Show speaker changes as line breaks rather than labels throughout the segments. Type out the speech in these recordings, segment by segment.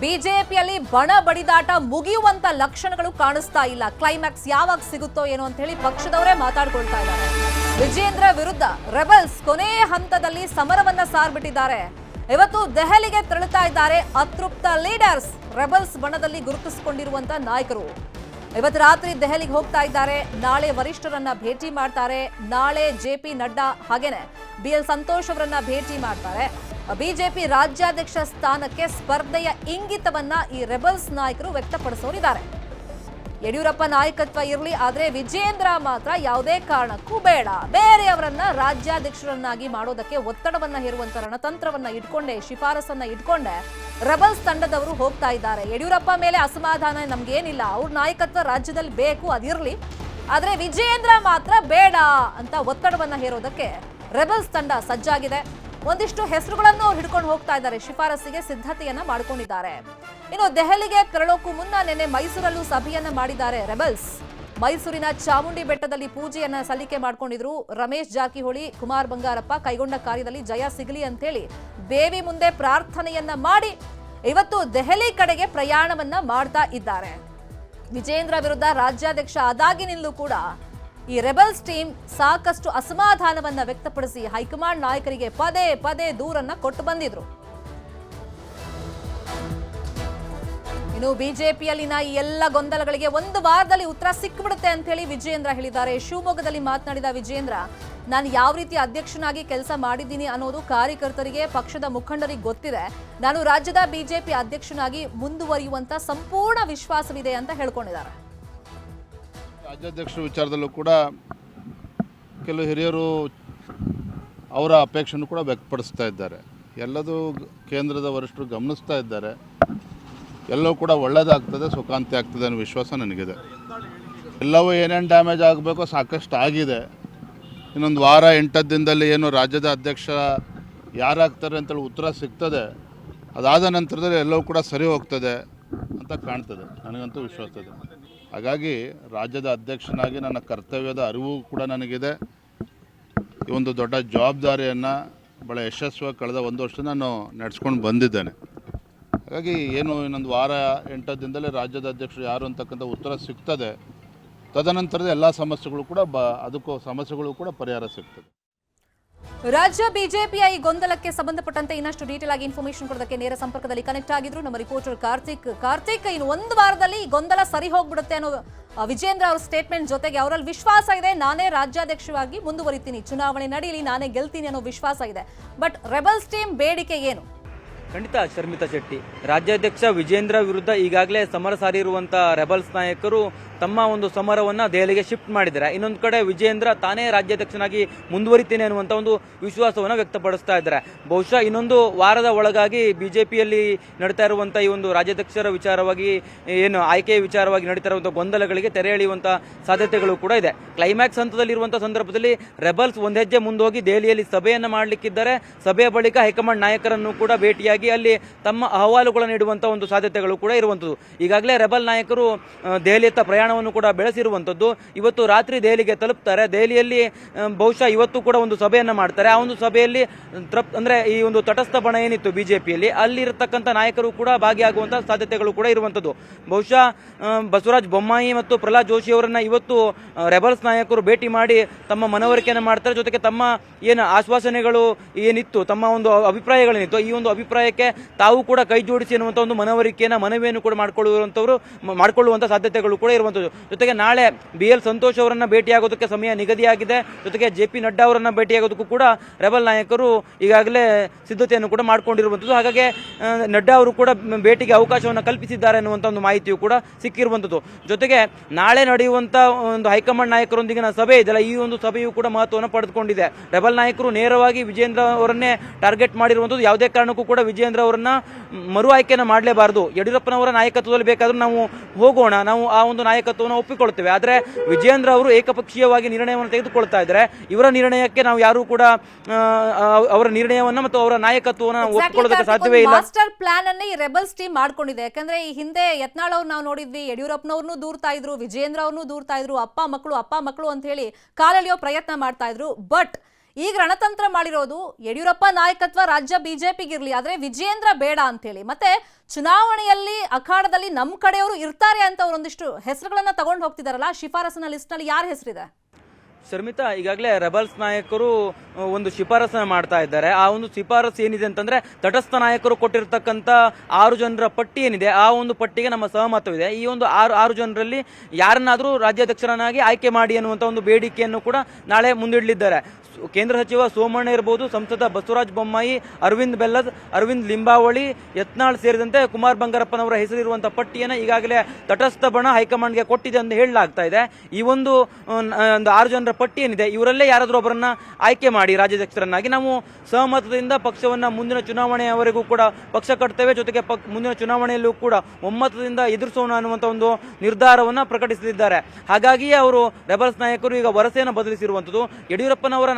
ಬಿಜೆಪಿಯಲ್ಲಿ ಬಣ ಬಡಿದಾಟ ಮುಗಿಯುವಂತ ಲಕ್ಷಣಗಳು ಕಾಣಿಸ್ತಾ ಇಲ್ಲ. ಕ್ಲೈಮ್ಯಾಕ್ಸ್ ಯಾವಾಗ ಸಿಗುತ್ತೋ ಏನೋ ಅಂತ ಹೇಳಿ ಪಕ್ಷದವರೇ ಮಾತಾಡ್ಕೊಳ್ತಾ ಇದ್ದಾರೆ. ವಿಜೇಂದ್ರ ವಿರುದ್ಧ ರೆಬಲ್ಸ್ ಕೊನೆ ಹಂತದಲ್ಲಿ ಸಮರವನ್ನ ಸಾರ್ಬಿಟ್ಟಿದ್ದಾರೆ. ಇವತ್ತು ದೆಹಲಿಗೆ ತೆರಳುತ್ತಾ ಇದ್ದಾರೆ ಅತೃಪ್ತ ಲೀಡರ್ಸ್. ರೆಬಲ್ಸ್ ಬಣದಲ್ಲಿ ಗುರುತಿಸಿಕೊಂಡಿರುವಂತ ನಾಯಕರು. ಇವತ್ತು ರಾತ್ರಿ ದೆಹಲಿಗೆ ಹೋಗ್ತಾ ಇದ್ದಾರೆ. ನಾಳೆ ವರಿಷ್ಠರನ್ನ ಭೇಟಿ ಮಾಡ್ತಾರೆ. ನಾಳೆ ಜೆ ಪಿ ನಡ್ಡಾ ಹಾಗೇನೆ ಬಿ ಎಲ್ ಸಂತೋಷ್ ಅವರನ್ನ ಭೇಟಿ ಮಾಡ್ತಾರೆ. ಬಿಜೆಪಿ ರಾಜ್ಯಾಧ್ಯಕ್ಷ ಸ್ಥಾನಕ್ಕೆ ಸ್ಪರ್ಧೆಯ ಇಂಗಿತವನ್ನ ಈ ರೆಬಲ್ಸ್ ನಾಯಕರು ವ್ಯಕ್ತಪಡಿಸೋರಿದ್ದಾರೆ. ಯಡಿಯೂರಪ್ಪ ನಾಯಕತ್ವ ಇರಲಿ, ಆದರೆ ವಿಜೇಂದ್ರ ಮಾತ್ರ ಯಾವುದೇ ಕಾರಣಕ್ಕೂ ಬೇಡ. ಬೇರೆಯವರನ್ನ ರಾಜ್ಯಾಧ್ಯಕ್ಷರನ್ನಾಗಿ ಮಾಡೋದಕ್ಕೆ ಒತ್ತಡವನ್ನ ಹೇರುವಂತ ರಣತಂತ್ರವನ್ನ ಇಟ್ಕೊಂಡೆ, ಶಿಫಾರಸನ್ನ ಇಟ್ಕೊಂಡೆ ರೆಬಲ್ಸ್ ತಂಡದವರು ಹೋಗ್ತಾ ಇದ್ದಾರೆ. ಯಡಿಯೂರಪ್ಪ ಮೇಲೆ ಅಸಮಾಧಾನ ನಮ್ಗೇನಿಲ್ಲ. ಅವ್ರ ನಾಯಕತ್ವ ರಾಜ್ಯದಲ್ಲಿ ಬೇಕು, ಅದಿರಲಿ. ಆದ್ರೆ ವಿಜೇಂದ್ರ ಮಾತ್ರ ಬೇಡ ಅಂತ ಒತ್ತಡವನ್ನ ಹೇರೋದಕ್ಕೆ ರೆಬಲ್ಸ್ ತಂಡ ಸಜ್ಜಾಗಿದೆ. ಒಂದಿಷ್ಟು ಹೆಸರುಗಳನ್ನು ಹಿಡ್ಕೊಂಡು ಹೋಗ್ತಾ ಇದ್ದಾರೆ. ಶಿಫಾರಸಿಗೆ ಸಿದ್ಧತೆಯನ್ನ ಮಾಡ್ಕೊಂಡಿದ್ದಾರೆ. ಇನ್ನು ದೆಹಲಿಗೆ ತೆರಳೋಕ್ಕೂ ಮುನ್ನ ನಿನ್ನೆ ಮೈಸೂರಲ್ಲೂ ಸಭೆಯನ್ನ ಮಾಡಿದ್ದಾರೆ ರೆಬಲ್ಸ್. ಮೈಸೂರಿನ ಚಾಮುಂಡಿ ಬೆಟ್ಟದಲ್ಲಿ ಪೂಜೆಯನ್ನ ಸಲ್ಲಿಕೆ ಮಾಡ್ಕೊಂಡಿದ್ರು ರಮೇಶ್ ಜಾರಕಿಹೊಳಿ, ಕುಮಾರ್ ಬಂಗಾರಪ್ಪ ಕೈಗೊಂಡ ಕಾರ್ಯದಲ್ಲಿ ಜಯ ಸಿಗಲಿ ಅಂತೇಳಿ ದೇವಿ ಮುಂದೆ ಪ್ರಾರ್ಥನೆಯನ್ನ ಮಾಡಿ ಇವತ್ತು ದೆಹಲಿ ಕಡೆಗೆ ಪ್ರಯಾಣವನ್ನ ಮಾಡ್ತಾ ಇದ್ದಾರೆ. ವಿಜೇಂದ್ರ ವಿರುದ್ಧ ರಾಜ್ಯಾಧ್ಯಕ್ಷ ಆದಾಗಿನಿಂದಲೂ ಕೂಡ ಈ ರೆಬಲ್ಸ್ ಟೀಮ್ ಸಾಕಷ್ಟು ಅಸಮಾಧಾನವನ್ನ ವ್ಯಕ್ತಪಡಿಸಿ ಹೈಕಮಾಂಡ್ ನಾಯಕರಿಗೆ ಪದೇ ಪದೇ ದೂರನ್ನ ಕೊಟ್ಟು ಬಂದಿದ್ರು. ಇನ್ನು ಬಿಜೆಪಿಯಲ್ಲಿನ ಈ ಎಲ್ಲ ಗೊಂದಲಗಳಿಗೆ ಒಂದು ವಾರದಲ್ಲಿ ಉತ್ತರ ಸಿಕ್ಬಿಡುತ್ತೆ ಅಂತ ಹೇಳಿ ವಿಜಯೇಂದ್ರ ಹೇಳಿದ್ದಾರೆ. ಶಿವಮೊಗ್ಗದಲ್ಲಿ ಮಾತನಾಡಿದ ವಿಜಯೇಂದ್ರ, ನಾನು ಯಾವ ರೀತಿ ಅಧ್ಯಕ್ಷನಾಗಿ ಕೆಲಸ ಮಾಡಿದ್ದೀನಿ ಅನ್ನೋದು ಕಾರ್ಯಕರ್ತರಿಗೆ, ಪಕ್ಷದ ಮುಖಂಡರಿಗೆ ಗೊತ್ತಿದೆ. ನಾನು ರಾಜ್ಯದ ಬಿಜೆಪಿ ಅಧ್ಯಕ್ಷನಾಗಿ ಮುಂದುವರಿಯುವಂತ ಸಂಪೂರ್ಣ ವಿಶ್ವಾಸವಿದೆ ಅಂತ ಹೇಳ್ಕೊಂಡಿದ್ದಾರೆ.
ರಾಜ್ಯಾಧ್ಯಕ್ಷರ ವಿಚಾರದಲ್ಲೂ ಕೂಡ ಕೆಲವು ಹಿರಿಯರು ಅವರ ಅಪೇಕ್ಷೆಯನ್ನು ಕೂಡ ವ್ಯಕ್ತಪಡಿಸ್ತಾ ಇದ್ದಾರೆ. ಎಲ್ಲದೂ ಕೇಂದ್ರದ ವರಿಷ್ಠರು ಗಮನಿಸ್ತಾ ಇದ್ದಾರೆ. ಎಲ್ಲವೂ ಕೂಡ ಒಳ್ಳೆಯದಾಗ್ತದೆ ಸುಖಾಂತಿ ಆಗ್ತದೆ ಅನ್ನೋ ವಿಶ್ವಾಸ ನನಗಿದೆ. ಎಲ್ಲವೂ ಏನೇನು ಡ್ಯಾಮೇಜ್ ಆಗಬೇಕೋ ಸಾಕಷ್ಟು ಆಗಿದೆ ಇನ್ನೊಂದು ವಾರ, ಎಂಟತ್ತು ದಿನದಲ್ಲಿ ಏನು ರಾಜ್ಯದ ಅಧ್ಯಕ್ಷ ಯಾರಾಗ್ತಾರೆ ಅಂತೇಳಿ ಉತ್ತರ ಸಿಗ್ತದೆ. ಅದಾದ ನಂತರದಲ್ಲಿ ಎಲ್ಲವೂ ಕೂಡ ಸರಿ ಹೋಗ್ತದೆ ಅಂತ ಕಾಣ್ತದೆ. ನನಗಂತೂ ವಿಶ್ವಾಸ ಇದೆ. ಹಾಗಾಗಿ ರಾಜ್ಯದ ಅಧ್ಯಕ್ಷನಾಗಿ ನನ್ನ ಕರ್ತವ್ಯದ ಅರಿವು ಕೂಡ ನನಗಿದೆ. ಈ ಒಂದು ದೊಡ್ಡ ಜವಾಬ್ದಾರಿಯನ್ನು ಭಾಳ ಯಶಸ್ವಿಯಾಗಿ ಕಳೆದ ಒಂದು ವರ್ಷ ನಾನು ನಡೆಸ್ಕೊಂಡು ಬಂದಿದ್ದೇನೆ. ಹಾಗಾಗಿ ಏನು ಇನ್ನೊಂದು ವಾರ ಎಂಟತ್ತು ದಿನದಲ್ಲೇ ರಾಜ್ಯದ ಅಧ್ಯಕ್ಷರು ಯಾರು ಅಂತಕ್ಕಂಥ ಉತ್ತರ ಸಿಗ್ತದೆ. ತದನಂತರದ ಎಲ್ಲ ಸಮಸ್ಯೆಗಳು ಕೂಡ ಬ, ಅದಕ್ಕೂ ಸಮಸ್ಯೆಗಳು ಕೂಡ ಪರಿಹಾರ ಸಿಗ್ತದೆ.
ರಾಜ್ಯ ಬಿಜೆಪಿಯ ಈ ಗೊಂದಲಕ್ಕೆ ಸಂಬಂಧಪಟ್ಟಂತೆ ಇನ್ನಷ್ಟು ಡೀಟೇಲ್ ಆಗಿ ಇನ್ಫಾರ್ಮೇಶನ್ ಕೊಡೋದಕ್ಕೆ ನೇರ ಸಂಪರ್ಕದಲ್ಲಿ ಕನೆಕ್ಟ್ ಆಗಿದ್ರು ನಮ್ಮ ರಿಪೋರ್ಟರ್ ಕಾರ್ತಿಕ್ ಕಾರ್ತಿಕ್ ಇನ್ನು ಒಂದು ವಾರದಲ್ಲಿ ಈ ಗೊಂದಲ ಸರಿ ಹೋಗ್ಬಿಡುತ್ತೆ ಅನ್ನೋ ವಿಜೇಂದ್ರ ಅವ್ರ ಸ್ಟೇಟ್ಮೆಂಟ್ ಜೊತೆಗೆ ಅವರಲ್ಲಿ ವಿಶ್ವಾಸ ಇದೆ, ನಾನೇ ರಾಜ್ಯಾಧ್ಯಕ್ಷವಾಗಿ ಮುಂದುವರಿತೀನಿ, ಚುನಾವಣೆ ನಡೀಲಿ, ನಾನೇ ಗೆಲ್ತೀನಿ ಅನ್ನೋ ವಿಶ್ವಾಸ ಇದೆ. ಬಟ್ ರೆಬಲ್ಸ್ ಟೀಮ್ ಬೇಡಿಕೆ ಏನು?
ಖಂಡಿತ ಶರ್ಮಿತಾ ಶೆಟ್ಟಿ. ರಾಜ್ಯಾಧ್ಯಕ್ಷ ವಿಜೇಂದ್ರ ವಿರುದ್ಧ ಈಗಾಗಲೇ ಸಮರ ಸಾರಿರುವಂತ ರೆಬಲ್ಸ್ ನಾಯಕರು ತಮ್ಮ ಒಂದು ಸಮರವನ್ನ ದೆಹಲಿಗೆ ಶಿಫ್ಟ್ ಮಾಡಿದ್ದಾರೆ. ಇನ್ನೊಂದು ಕಡೆ ವಿಜೇಂದ್ರ ತಾನೇ ರಾಜ್ಯಾಧ್ಯಕ್ಷನಾಗಿ ಮುಂದುವರಿತೇನೆ ಅನ್ನುವಂತ ಒಂದು ವಿಶ್ವಾಸವನ್ನು ವ್ಯಕ್ತಪಡಿಸ್ತಾ ಇದ್ದಾರೆ. ಬಹುಶಃ ಇನ್ನೊಂದು ವಾರದ ಒಳಗಾಗಿ ಬಿಜೆಪಿಯಲ್ಲಿ ನಡೀತಾ ಇರುವಂತ ಈ ಒಂದು ರಾಜ್ಯಾಧ್ಯಕ್ಷರ ವಿಚಾರವಾಗಿ, ಏನು ಆಯ್ಕೆಯ ವಿಚಾರವಾಗಿ ನಡೀತಾ ಇರುವಂತಹ ಗೊಂದಲಗಳಿಗೆ ತೆರೆ ಎಳೆಯುವಂತ ಸಾಧ್ಯತೆಗಳು ಕೂಡ ಇದೆ. ಕ್ಲೈಮ್ಯಾಕ್ಸ್ ಹಂತದಲ್ಲಿ ಇರುವಂತಹ ಸಂದರ್ಭದಲ್ಲಿ ರೆಬಲ್ಸ್ ಒಂದ್ ಹೆಜ್ಜೆ ಮುಂದೋಗಿ ದೆಹಲಿಯಲ್ಲಿ ಸಭೆಯನ್ನು ಮಾಡಲಿಕ್ಕಿದ್ದಾರೆ. ಸಭೆಯ ಬಳಿಕ ಹೈಕಮಾಂಡ್ ನಾಯಕರನ್ನು ಕೂಡ ಭೇಟಿಯಾಗಿ ಅಲ್ಲಿ ತಮ್ಮ ಅಹವಾಲುಗಳನ್ನು ನೀಡುವಂತ ಒಂದು ಸಾಧ್ಯತೆಗಳು ಕೂಡ ಇರುವಂಥದ್ದು. ಈಗಾಗಲೇ ರೆಬಲ್ ನಾಯಕರು ದೆಹಲಿಯತ್ತ ಪ್ರಯಾಣವನ್ನು ಕೂಡ ಬೆಳೆಸಿರುವಂಥದ್ದು. ಇವತ್ತು ರಾತ್ರಿ ದೆಹಲಿಗೆ ತಲುಪ್ತಾರೆ. ದೆಹಲಿಯಲ್ಲಿ ಬಹುಶಃ ಇವತ್ತು ಕೂಡ ಒಂದು ಸಭೆಯನ್ನು ಮಾಡ್ತಾರೆ. ಆ ಒಂದು ಸಭೆಯಲ್ಲಿ, ತೃಪ್, ಅಂದರೆ ಈ ಒಂದು ತಟಸ್ಥ ಬಣ ಏನಿತ್ತು ಬಿಜೆಪಿಯಲ್ಲಿ, ಅಲ್ಲಿರತಕ್ಕಂಥ ನಾಯಕರು ಕೂಡ ಭಾಗಿಯಾಗುವಂಥ ಸಾಧ್ಯತೆಗಳು ಕೂಡ ಇರುವಂಥದ್ದು. ಬಹುಶಃ ಬಸವರಾಜ್ ಬೊಮ್ಮಾಯಿ ಮತ್ತು ಪ್ರಹ್ಲಾದ್ ಜೋಶಿ ಅವರನ್ನು ಇವತ್ತು ರೆಬಲ್ಸ್ ನಾಯಕರು ಭೇಟಿ ಮಾಡಿ ತಮ್ಮ ಮನವರಿಕೆಯನ್ನು ಮಾಡ್ತಾರೆ. ಜೊತೆಗೆ ತಮ್ಮ ಏನು ಆಶ್ವಾಸನೆಗಳು ಏನಿತ್ತು, ತಮ್ಮ ಒಂದು ಅಭಿಪ್ರಾಯಗಳೇನಿತ್ತು, ಈ ಒಂದು ಅಭಿಪ್ರಾಯಕ್ಕೆ ತಾವು ಕೂಡ ಕೈ ಜೋಡಿಸಿ ಅನ್ನುವಂಥ ಒಂದು ಮನವರಿಕೆಯನ್ನು, ಮನವಿಯನ್ನು ಕೂಡ ಮಾಡಿಕೊಳ್ಳುವಂಥವ್ರು ಮಾಡಿಕೊಳ್ಳುವಂಥ ಸಾಧ್ಯತೆಗಳು ಕೂಡ ಇರುವಂಥದ್ದು ಜೊತೆಗೆ ನಾಳೆ ಬಿ ಎಲ್ ಸಂತೋಷ್ ಅವರನ್ನು ಭೇಟಿಯಾಗೋದಕ್ಕೆ ಸಮಯ ನಿಗದಿಯಾಗಿದೆ. ಜೊತೆಗೆ ಜೆ ಪಿ ನಡ್ಡಾ ಅವರನ್ನು ಭೇಟಿಯಾಗೋದಕ್ಕೂ ಕೂಡ ರೆಬಲ್ ನಾಯಕರು ಈಗಾಗಲೇ ಸಿದ್ಧತೆಯನ್ನು ಕೂಡ ಮಾಡಿಕೊಂಡಿರುವಂಥದ್ದು ಹಾಗಾಗಿ ನಡ್ಡಾ ಅವರು ಕೂಡ ಭೇಟಿಗೆ ಅವಕಾಶವನ್ನು ಕಲ್ಪಿಸಿದ್ದಾರೆ ಅನ್ನುವಂಥ ಒಂದು ಮಾಹಿತಿಯು ಕೂಡ ಸಿಕ್ಕಿರುವಂಥದ್ದು ಜೊತೆಗೆ ನಾಳೆ ನಡೆಯುವಂಥ ಒಂದು ಹೈಕಮಾಂಡ್ ನಾಯಕರೊಂದಿಗಿನ ಸಭೆ ಇದೆಲ್ಲ ಈ ಒಂದು ಸಭೆಯು ಕೂಡ ಮಹತ್ವವನ್ನು ಪಡೆದುಕೊಂಡಿದೆ. ರೆಬಲ್ ನಾಯಕರು ನೇರವಾಗಿ ವಿಜೇಂದ್ರ ಅವರನ್ನೇ ಟಾರ್ಗೆಟ್ ಮಾಡಿರುವಂಥದ್ದು ಯಾವುದೇ ಕಾರಣಕ್ಕೂ ಕೂಡ ವಿಜೇಂದ್ರ ಅವರನ್ನ ಮರು ಆಯ್ಕೆಯನ್ನು ಮಾಡಲೇಬಾರದು. ಯಡಿಯೂರಪ್ಪನವರ ನಾಯಕತ್ವದಲ್ಲಿ ಬೇಕಾದ್ರೂ ನಾವು ಹೋಗೋಣ ನಾವು ಆ ಒಂದು ನಾಯಕತ್ವವನ್ನು ಒಪ್ಪಿಕೊಳ್ತೇವೆ. ಆದರೆ ವಿಜಯೇಂದ್ರ ಅವರು ಏಕಪಕ್ಷೀಯವಾಗಿ ನಿರ್ಣಯವನ್ನು ತೆಗೆದುಕೊಳ್ತಾ ಇದ್ದಾರೆ. ಇವರ ನಿರ್ಣಯಕ್ಕೆ ನಾವು ಯಾರು ಕೂಡ ಅವರ ನಿರ್ಣಯವನ್ನು ಮತ್ತು ಅವರ ನಾಯಕತ್ವವನ್ನು ಒಪ್ಪಿಕೊಳ್ಳೋದಕ್ಕೆ ಸಾಧ್ಯವೇ ಇಲ್ಲ.
ಮಾಸ್ಟರ್ ಪ್ಲಾನ್ ಅನ್ನೇ ಈ ರೆಬಲ್ಸ್ ಟೀಮ್ ಮಾಡ್ಕೊಂಡಿದೆ. ಯಾಕಂದ್ರೆ ಈ ಹಿಂದೆ ಯತ್ನಾಳ್ ಅವ್ರು ನಾವು ನೋಡಿದ್ವಿ ಯಡಿಯೂರಪ್ಪನವ್ರನ್ನು ದೂರ್ತಾ ಇದ್ರು ವಿಜಯೇಂದ್ರ ಅವ್ರನ್ನು ದೂರ್ತಾ ಇದ್ರು ಅಪ್ಪ ಮಕ್ಕಳು ಅಪ್ಪ ಮಕ್ಕಳು ಅಂತ ಹೇಳಿ ಕಾಲೆಳೆಯೋ ಪ್ರಯತ್ನ ಮಾಡ್ತಾ ಇದ್ರು. ಬಟ್ ಈಗ ರಣತಂತ್ರ ಮಾಡಿರೋದು ಯಡಿಯೂರಪ್ಪ ನಾಯಕತ್ವ ರಾಜ್ಯ ಬಿಜೆಪಿಗಿರ್ಲಿ, ಆದ್ರೆ ವಿಜೇಂದ್ರ ಬೇಡ ಅಂತ ಹೇಳಿ ಮತ್ತೆ ಚುನಾವಣೆಯಲ್ಲಿ ಅಖಾಡದಲ್ಲಿ ನಮ್ಮ ಕಡೆಯವರು ಇರ್ತಾರೆ ಅಂತ ಅವರೊಂದಿಷ್ಟು ಹೆಸರುಗಳನ್ನ ತಗೊಂಡು ಹೋಗ್ತಿದಾರಲ್ಲ ಶಿಫಾರಸಿನ ಲಿಸ್ಟ್ನಲ್ಲಿ ಯಾರ ಹೆಸರಿದೆ?
ಶರ್ಮಿತಾ, ಈಗಾಗಲೇ ರೆಬಲ್ಸ್ ನಾಯಕರು ಒಂದು ಶಿಫಾರಸನ್ನ ಮಾಡ್ತಾ ಇದ್ದಾರೆ. ಆ ಒಂದು ಶಿಫಾರಸು ಏನಿದೆ ಅಂತಂದ್ರೆ ತಟಸ್ಥ ನಾಯಕರು ಕೊಟ್ಟಿರ್ತಕ್ಕಂಥ ಆರು ಜನರ ಪಟ್ಟಿ ಏನಿದೆ, ಆ ಒಂದು ಪಟ್ಟಿಗೆ ನಮ್ಮ ಸಹಮತವಿದೆ. ಈ ಒಂದು ಆರು ಆರು ಜನರಲ್ಲಿ ಯಾರನ್ನಾದರೂ ರಾಜ್ಯಾಧ್ಯಕ್ಷರನ್ನಾಗಿ ಆಯ್ಕೆ ಮಾಡಿ ಅನ್ನುವಂಥ ಒಂದು ಬೇಡಿಕೆಯನ್ನು ಕೂಡ ನಾಳೆ ಮುಂದಿಡಲಿದ್ದಾರೆ. ಕೇಂದ್ರ ಸಚಿವ ಸೋಮಣ್ಣ ಇರ್ಬೋದು, ಸಂಸದ ಬಸವರಾಜ ಬೊಮ್ಮಾಯಿ, ಅರವಿಂದ್ ಬೆಲ್ಲದ್, ಅರವಿಂದ್ ಲಿಂಬಾವಳಿ, ಯತ್ನಾಳ್ ಸೇರಿದಂತೆ ಕುಮಾರ್ ಬಂಗಾರಪ್ಪನವರ ಹೆಸರಿರುವಂಥ ಪಟ್ಟಿಯನ್ನು ಈಗಾಗಲೇ ತಟಸ್ಥ ಬಣ ಹೈಕಮಾಂಡ್ಗೆ ಕೊಟ್ಟಿದೆ ಎಂದು ಹೇಳಲಾಗ್ತಾ ಇದೆ. ಈ ಒಂದು ಒಂದು ಆರು ಜನರ ಪಟ್ಟಿ ಏನಿದೆ, ಇವರಲ್ಲೇ ಯಾರಾದರೂ ಒಬ್ಬರನ್ನ ಆಯ್ಕೆ ಮಾಡಿ ರಾಜ್ಯಾಧ್ಯಕ್ಷರನ್ನಾಗಿ. ನಾವು ಸಹಮತದಿಂದ ಪಕ್ಷವನ್ನು ಮುಂದಿನ ಚುನಾವಣೆಯವರೆಗೂ ಕೂಡ, ಪಕ್ಷ ಕಟ್ತೇವೆ, ಜೊತೆಗೆ ಮುಂದಿನ ಚುನಾವಣೆಯಲ್ಲೂ ಕೂಡ ಒಮ್ಮತದಿಂದ ಎದುರಿಸೋಣ ಅನ್ನುವಂಥ ಒಂದು ನಿರ್ಧಾರವನ್ನು ಪ್ರಕಟಿಸಲಿದ್ದಾರೆ. ಹಾಗಾಗಿಯೇ ಅವರು ರೆಬಲ್ಸ್ ನಾಯಕರು ಈಗ ವರಸೆಯನ್ನು ಬದಲಿಸಿರುವಂಥದ್ದು. ಯಡಿಯೂರಪ್ಪನವರ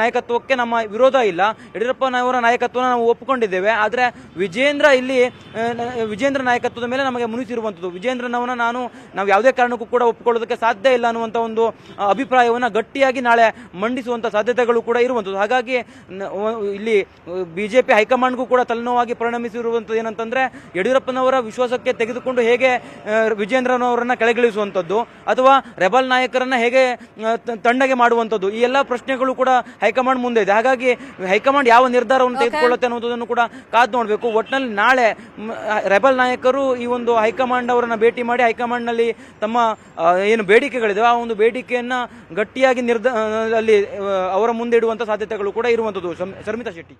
ನಾಯಕತ್ವಕ್ಕೆ ನಮ್ಮ ವಿರೋಧ ಇಲ್ಲ. ಯಡಿಯೂರಪ್ಪನವರ ನಾಯಕತ್ವನ ನಾವು ಒಪ್ಪಿಕೊಂಡಿದ್ದೇವೆ. ಆದರೆ ವಿಜೇಂದ್ರ ಇಲ್ಲಿ ವಿಜೇಂದ್ರ ನಾಯಕತ್ವದ ಮೇಲೆ ನಮಗೆ ಮುನಿಸಿರುವಂಥದ್ದು. ವಿಜೇಂದ್ರನವನ್ನ ನಾನು, ನಾವು ಯಾವುದೇ ಕಾರಣಕ್ಕೂ ಕೂಡ ಒಪ್ಪಿಕೊಳ್ಳೋದಕ್ಕೆ ಸಾಧ್ಯ ಇಲ್ಲ ಅನ್ನುವಂಥ ಒಂದು ಅಭಿಪ್ರಾಯವನ್ನು ಗಟ್ಟಿಯಾಗಿ ನಾಳೆ ಮಂಡಿಸುವಂಥ ಸಾಧ್ಯತೆಗಳು ಕೂಡ ಇರುವಂಥದ್ದು. ಹಾಗಾಗಿ ಇಲ್ಲಿ ಬಿ ಇಲ್ಲಿ ಬಿಜೆಪಿ ಹೈಕಮಾಂಡ್ಗೂ ಕೂಡ ತಲೆನೋವಾಗಿ ಪರಿಣಮಿಸಿರುವಂಥದ್ದು ಏನಂತಂದ್ರೆ ಯಡಿಯೂರಪ್ಪನವರ ವಿಶ್ವಾಸಕ್ಕೆ ತೆಗೆದುಕೊಂಡು ಹೇಗೆ ವಿಜೇಂದ್ರನವರನ್ನು ಕೆಳಗಿಳಿಸುವಂಥದ್ದು, ಅಥವಾ ರೆಬಲ್ ನಾಯಕರನ್ನ ಹೇಗೆ ತಂಡಗೆ ಮಾಡುವಂಥದ್ದು, ಈ ಎಲ್ಲ ಪ್ರಶ್ನೆಗಳು ಕೂಡ ಹೈಕಮಾಂಡ್ ಮುಂದೆ ಇದೆ. ಹಾಗಾಗಿ ಹೈಕಮಾಂಡ್ ಯಾವ ನಿರ್ಧಾರವನ್ನು ತೆಗೆದುಕೊಳ್ಳುತ್ತೆ ಅನ್ನೋದನ್ನು ಕೂಡ ಕಾದು ನೋಡಬೇಕು. ಒಟ್ಟಿನಲ್ಲಿ ನಾಳೆ ರೆಬಲ್ ನಾಯಕರು ಈ ಒಂದು ಹೈಕಮಾಂಡ್ ಅವರನ್ನು ಭೇಟಿ ಮಾಡಿ ಹೈಕಮಾಂಡ್ನಲ್ಲಿ ತಮ್ಮ ಏನು ಬೇಡಿಕೆಗಳಿದೆ ಆ ಒಂದು ಬೇಡಿಕೆಯನ್ನ ಗಟ್ಟಿಯಾಗಿ ನಿರ್ಧ ಅಲ್ಲಿ ಅವರ ಮುಂದೆ ಇಡುವಂತ ಸಾಧ್ಯತೆಗಳು ಕೂಡ ಇರುವಂತದ್ದು. ಶರ್ಮಿತಾ ಶೆಟ್ಟಿ.